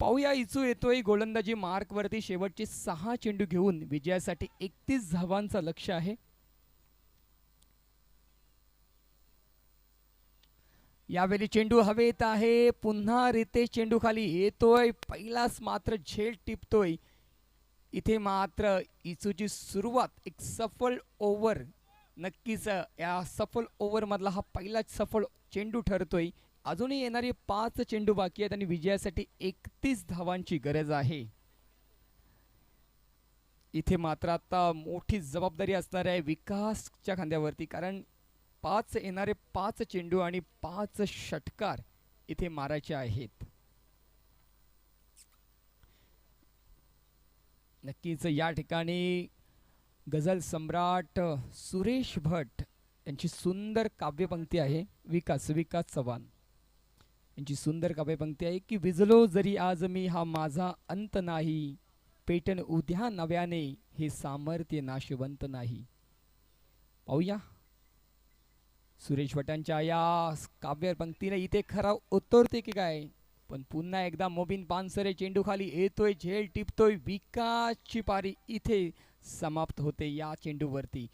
पाहूया इचू येतोय गोलंदाजी मार्कवरती. शेवटचे सहा चेंडू घेऊन विजयासाठी एकतीस धावांचं लक्ष आहे. यावेळी चेंडू हवेत आहे. पुन्हा रितेश चेंडू खाली येतोय. पहिलाच मात्र झेल टिपतोय. इथे मात्र इचूची सुरुवात एक सफल ओव्हर. नक्कीच या सफल ओव्हरमधला हा पहिलाच सफल चेंडू ठरतोय. अजूनही येणारे पाच चेंडू बाकी आहेत आणि विजयासाठी एकतीस धावांची गरज आहे. इथे मात्र आता मोठी जबाबदारी असणार आहे विकासच्या खांद्यावरती कारण पाच येणारे पाच चेंडू आणि पाच षटकार इथे मारायचे आहेत. नक्कीच या ठिकाणी गझल सम्राट सुरेश भट यांची सुंदर काव्यपंक्ती आहे विकास विकास चव्हाण. यांची सुंदर काव्यपंक्ती आहे की विजलो जरी आज मी हा माझा अंत नाही पेटन उद्या नव्याने हे सामर्थ्य नाशवंत नाही. पाहूया. सुरेश भटांच्या या काव्य पंक्तीने इथे खरा उतरते की काय? पण पुन्हा एकदा मोबिन पानसरे चेंडू खाली येतोय झेल टिपतोय विकासची पारी इथे समाप्त होते या चेंडूवरती.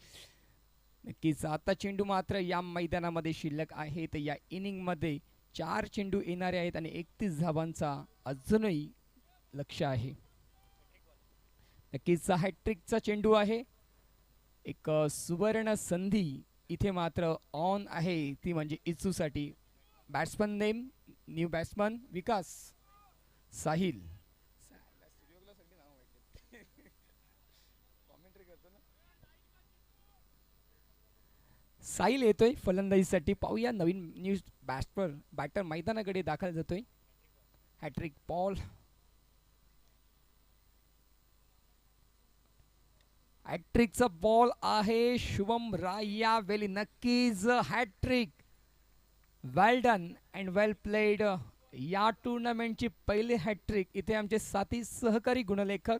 नक्कीच आता चेंडू मात्र या मैदानामध्ये शिल्लक आहेत या इनिंगमध्ये चार चेंडू येणारे आहेत आणि एकतीस धावांचा अजूनही लक्ष आहे. नक्कीच हॅट्रिकचा चेंडू आहे. एक सुवर्ण संधी इथे मात्र ऑन आहे. ती म्हणजे इचूसाठी batsman name new batsman Vikas Sahil. Sahil येतोय. फलंदाजीसाठी पाहूया. नवीन न्यूज बॅट्सपर बॅटर मैदानाकडे दाखल जातोय. हॅट्रिक पॉल हॅट्रिकचा बॉल आहे. शुभम राय यावेळी नक्कीच hattrick well done and well played या टुर्नामेंटची पहिली हॅट्रिक इथे आमचे साथी सहकारी गुणलेखक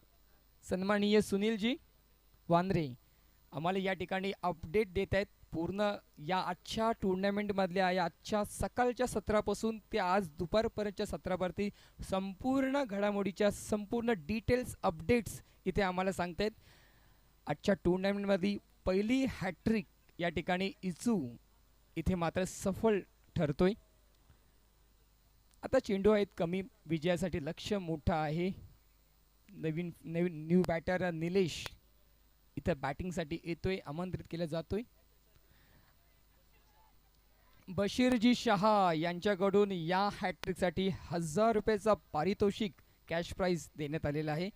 सन्माननीय सुनीलजी वांद्रे. आम्हाला या ठिकाणी अपडेट देत आहेत. पूर्ण या आजच्या टुर्नामेंटमधल्या या आजच्या सकाळच्या सत्रापासून ते आज दुपारपर्यंतच्या सत्रावरती संपूर्ण घडामोडीच्या संपूर्ण डिटेल्स अपडेट्स इथे आम्हाला सांगतायत आजच्या टुर्नामेंटमध्ये पहिली हॅट्रिक या ठिकाणी इचू इथे मात्र सफल ठरतोय. आता चेंडू आहेत कमी विजयासाठी लक्ष मोठं आहे. नवीन नवीन न्यू बॅटर निलेश इथं बॅटिंगसाठी येतोय आमंत्रित केला जातोय. बशीरजी शहा यांच्याकडून या हॅट्रिकसाठी हजार रुपयाचा पारितोषिक कॅश प्राइज देण्यात आलेला आहे.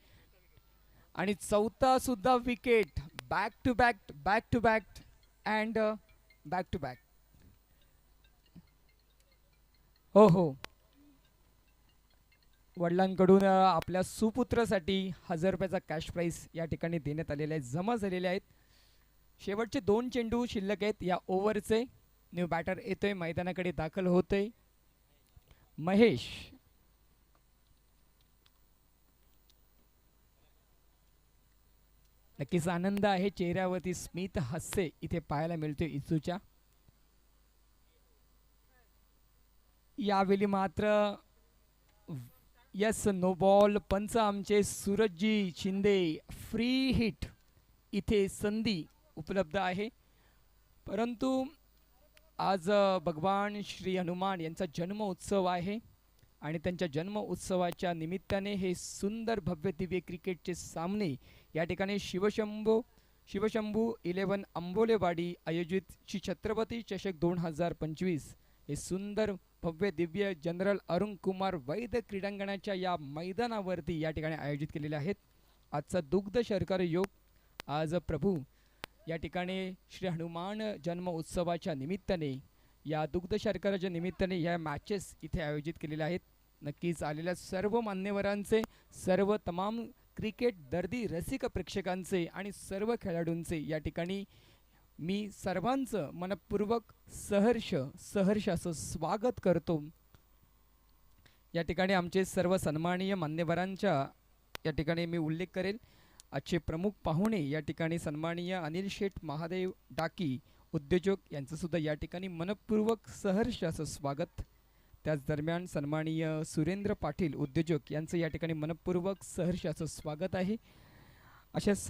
आणि चौथा सुद्धा wicket back to back back to back and back to back हो हो. वडिलांकडून आपल्या सुपुत्रासाठी हजार रुपयाचा कॅश प्राइस या ठिकाणी देण्यात आलेला आहे जमा झालेले आहेत. शेवटचे दोन चेंडू शिल्लक आहेत. या ओव्हरचे न्यू बॅटर येतोय. मैदानाकडे दाखल होतोय. महेश. नक्कीच आनंद आहे. चेहऱ्यावरती स्मित हास्य इथे पाहायला मिळतोय इचूच्या. यावेळी मात्र यस नो बॉल पंच आमचे सूरजजी शिंदे फ्री हिट इथे संधी उपलब्ध आहे. परंतु आज भगवान श्री हनुमान यांचा जन्म उत्सव आहे आणि त्यांच्या जन्म उत्सवाच्या निमित्ताने हे सुंदर भव्य दिव्य क्रिकेटचे सामने या ठिकाणी शिवशंभू शिवशंभू इलेवन आंबोलेवाडी आयोजित श्री छत्रपती चषक दोन हजार पंचवीस हे सुंदर भव्य दिव्य जनरल अरुण कुमार वैद्य क्रीडांगणाच्या या मैदानावरती या ठिकाणी आयोजित केलेले आहेत. आजचा दुग्ध शर्कर योग आज प्रभू. या ठिकाणी श्री हनुमान जन्म उत्सवाच्या निमित्ताने या दुग्ध शर्कराच्या निमित्ताने या मॅचेस इथे आयोजित केलेल्या आहेत. नक्कीच आलेल्या सर्व मान्यवरांचे सर्व तमाम क्रिकेट दर्दी रसिक प्रेक्षकांचे आणि सर्व खेळाडूंचे या ठिकाणी मी सर्वांचं मनपूर्वक सहर्ष सहर्ष असं स्वागत करतो. या ठिकाणी आमचे सर्व सन्माननीय मान्यवरांच्या या ठिकाणी मी उल्लेख करेल आजचे प्रमुख पाहुणे या ठिकाणी सन्माननीय अनिल शेठ महादेव डाकी उद्योजक यांचं सुद्धा या ठिकाणी मनपूर्वक सहर्ष असं स्वागत. त्याच दरम्यान सन्माननीय सुरेंद्र पाटील उद्योजक यांचं या ठिकाणी मनपूर्वक सहर्षाचं स्वागत आहे. अशा